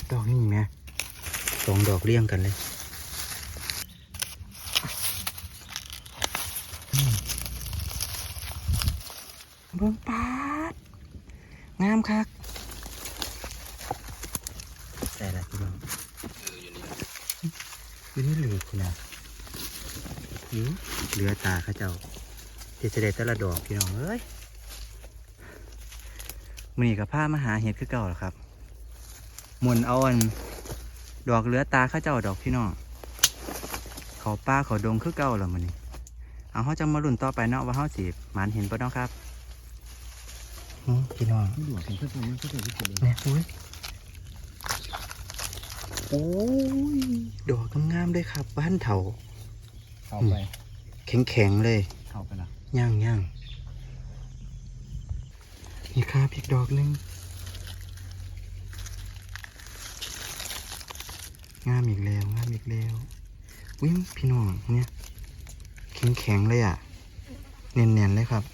ดดอกนี่แม่สองดอกเรียงกันเลยเบิ่งปาด งามคักใส่ละพี่น้องอยู่นี่เหลือคุณนะอยู่เหลือตาข้าเจ้าเจะได้แต่ละดอกพี่น้องเอ้ยมือนี้กับผ้ามาหาเห็ดคือเก่าแล้วครับ หมุนเอาอัน ดอกเหลือตาเข้าเจ้าดอกพี่น้องเขาป้าเขาดงคือเก่าแล้วมือนี้เอาเขาจะมาลุ่นต่อไปเนาะว่าเขาสิหมันเห็นปะเนาะครับอื้อพี่น้องไม่ดูของเพื่อนมันก็จะรู้สึกเลยเนี่ยอุ้ยโอ้ยดอกงามๆเลยครับ บ้านเถาเข้าไป แข็งๆเลยเข้าไปละย่างย่างนี่ครับอีกดอกหนึง งามอีกแล้วงามอีกแล้ววิ่งพี่น้องเนี่ยแข็งๆเลยอะเนียนๆเลยครับ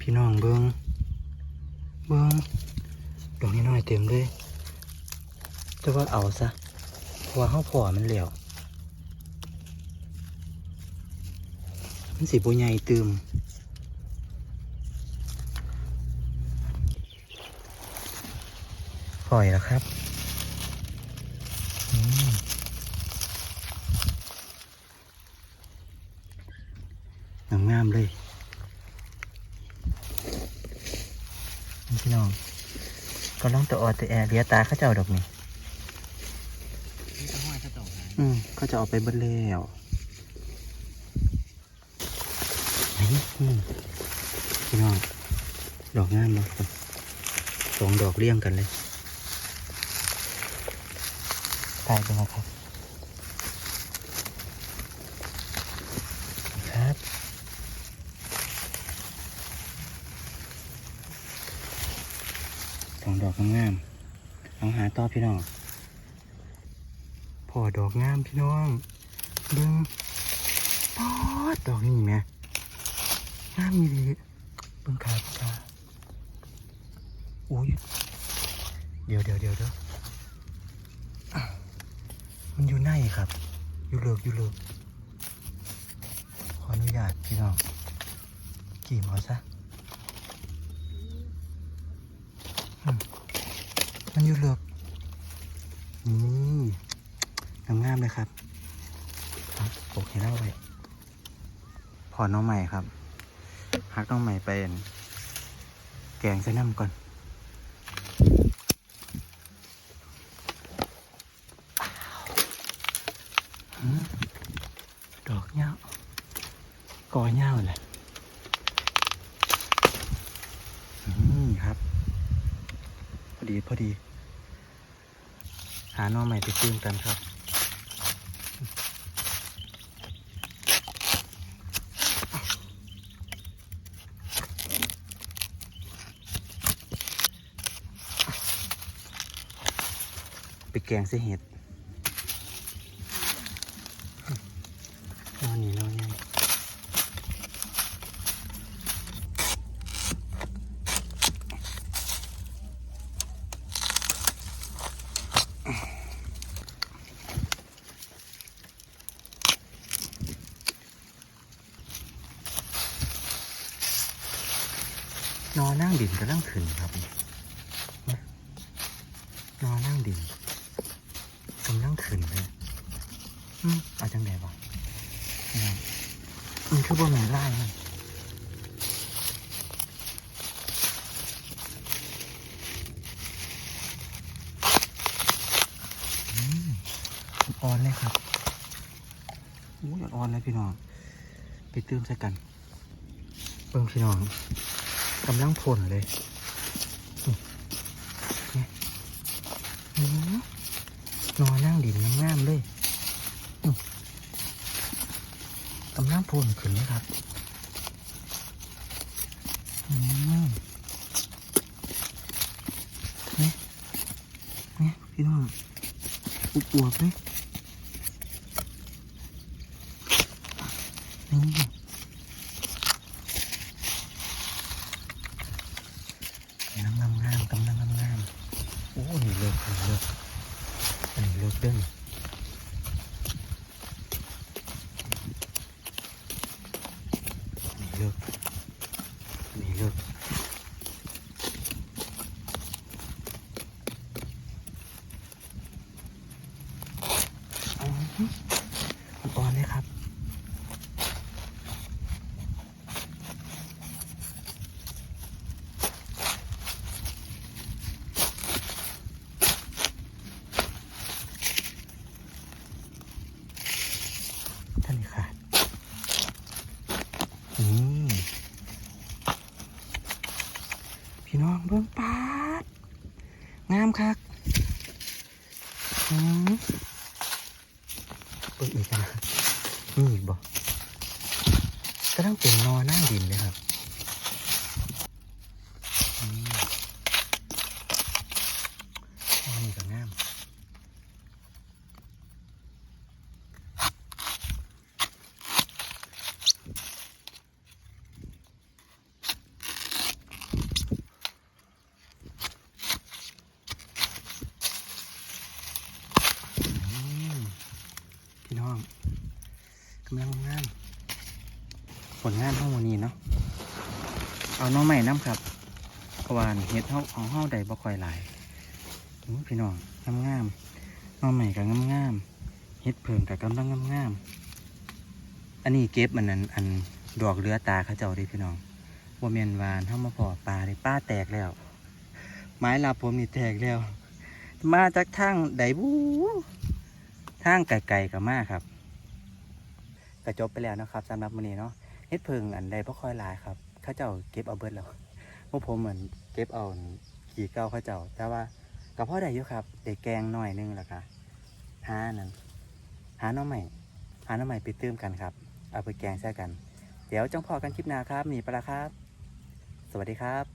พี่น้องเบิงเบิงดอกนี้น้อยเต็มเลยแต่ว่าเอาซะเพราะว่าเขาพอมันเหลวมันสีบัใหญ่ตืมปล่อยแล้วครับอืมงามๆเลยนี่พี่น้อง ก็ลองตัวออดตัวแอเลียตาเขาเจ้าดอกนี่นี่ก็ห้อยกระจกหายอืมเขาจะเอาไปเบิดแล้วนี่อืมพี่น้องดอกงามเลยสองดอกเรียงกันเลยตายไปแล้วครับครับ สอง ดอกงามๆเอาหาต่อพี่น้องพอดอกงามพี่น้องเบิ่งปอดดอกนี่แหมงามมีดีเบิ่งขาเบิ่งขาอุ้ยเดี๋ยวเดี๋ยวเดี๋ยวเดี๋ยวอะมันอยู่ในครับ อยู่เลิกอยู่เลิกขออนุญาตพี่น้องกี่หมอซะอืม มันอยู่เลิกนี่งามๆเลยครับครับปลูกให้เล่าไปพอน้องใหม่ครับหักน้องใหม่ไปอั่นแกงใส่น้ำก่อนอืมดอกเงากอเงาเลยอืมครับ พอ ดีพอดี หาหน้องใหม่ไปซื้อกันครับไปแกงเสียเห็ดนอนนี่นอนยัง นอนนั่งดินก็นั่งขึ้นครับนอนนั่งดินกำลังขึ้นเลยอืมเอาจังไดวะมันคือบ่แม่นไล่มันอ่อนเลยครับอู้ยอ่อนเลยพี่น้อง ไปเติมใส่กัน เบิ่งพี่น้อง กำลังพ่นเลยนี่นี่อื้อนอนนั่งดินงามเลยกำลังพ่นขึ้นเลยครับอืมนี่นี่พี่น้องอุบอวบเลยนี่ กำลังงามๆกำลังงามๆโอ้นี่ลิกอันนี้เลิกเด้นนี่เลิกนี่เลิกอ๋อมันอ่อนเลยครับ ท่านนี่ขาดนี่ พี่น้องเบื้องปาด งามคักอืมเปิดอีกนะนี่อีกก็ต้องเป็นนอนั่งดินเลยครับอืมอันนี้ก็งาม อืมพี่น้อง กำลังงานผลงานเท่าวันนี้เนาะเอาน้องใหม่น้ำครับเพราะวานเฮ็ดเท่าของเฮาใดบ่ค่อยหลายอู้พี่น้องงามงามน้องใหม่กับงามงามเฮ็ดเพิ่งกับกำลังงามงามอันนี้เก็บมันนั้นอันดอกเรือตาเขาเจ้าเดิพี่น้องบ่แม่นวานเฮามาพอปลาได้ปลาแตกแล้ว ไม้ลาผมนี่แตกแล้ว มาจากทางไดบูทางไกลๆกับมาครับ ก็จบไปแล้วนะครับสำหรับมื้อนี้เนาะเฮ็ดเพิงอันใดบ่ค่อยหลายครับเขาเจ้าเก็บเอาเบิดแล้วพวกผมเหมือนเก็บเอาขี่เก่าเขาเจ้า แต่ว่ากับพ่อได้อยู่ครับได้แกงหน่อยนึงแล้วก็หานั่นหาน้องใหม่หาน้องใหม่ไปเตื้มกันครับ เอาไปแกงแช่กัน เดี๋ยวจังพอกันคลิปหน้าครับมีปลาครับ สวัสดีครับ